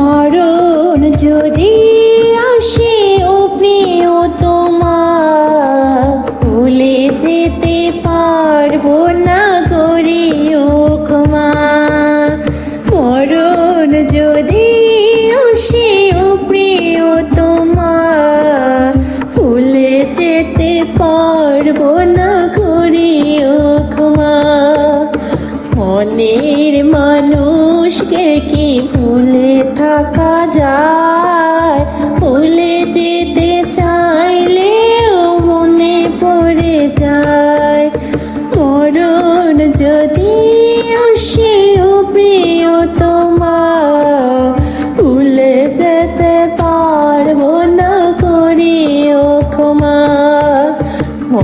মরণ যদি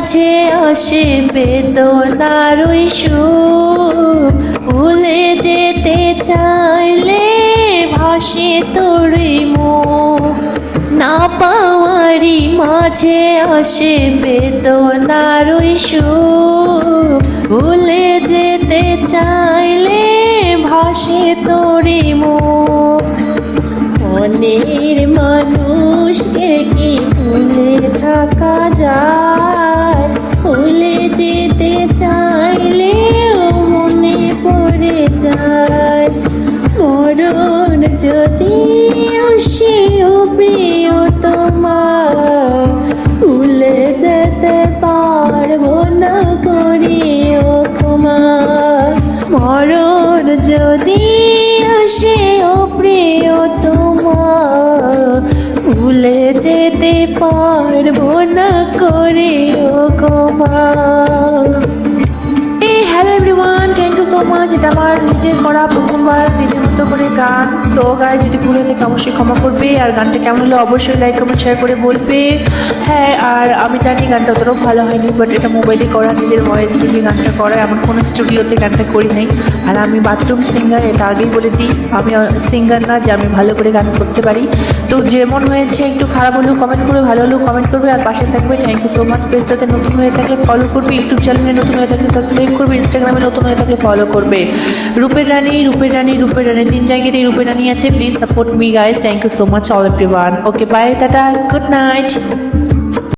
মাঝে আসে বেদনার সুর। ভুলে যেতে চাইলে ভাসে তোরে মুখ না পাওয়ারি মাঝে আসে বেদনার সুর। ভুলে যেতে চাইলে ভাসে তোরে মুখ মনের মানুষকে না করিও ক্ষমা। মরণ যদি আসে ও প্রিয় ভুলে যেতে পারব না ক্ষমা এই hello everyone thank you so much এটা আমার নিজের করা প্রথমবার, নিজের মতো করে গান তো গায়ে যদি ভুলে থেকে, অবশ্যই ক্ষমা করবে। আর গানটা কেমন হলো অবশ্যই লাইক কমেন্ট শেয়ার করে বলবে। হ্যাঁ আর আমি জানি গানটা অতটাও ভালো হয়নি বাট এটা মোবাইলে করা, নিজের ভয়েস দিয়ে গানটা করা, এমন কোনো স্টুডিওতে গানটা করি নাই। আর আমি বাথরুম সিঙ্গার এটা আগেই বলে দিই, আমি সিঙ্গার না যে আমি ভালো করে গান করতে পারি। তো যেমন হয়েছে, একটু খারাপ হলেও কমেন্ট করবে, ভালো হলেও কমেন্ট করবে, আর পাশে থাকবে থ্যাংক ইউ সো মাচ পেজটাতে নতুন হয়ে থাকলে ফলো করবে ইউটিউব চ্যানেলে নতুন হয়ে থাকলে সাবস্ক্রাইব করবে ইনস্টাগ্রামে নতুন হয়ে থাকলে ফলো করবে। রূপের রানী রূপের রানী রূপের রানী, তিন জায়গাতেই রূপের রানী আছে please support me guys thank you so much all every okay bye tata good night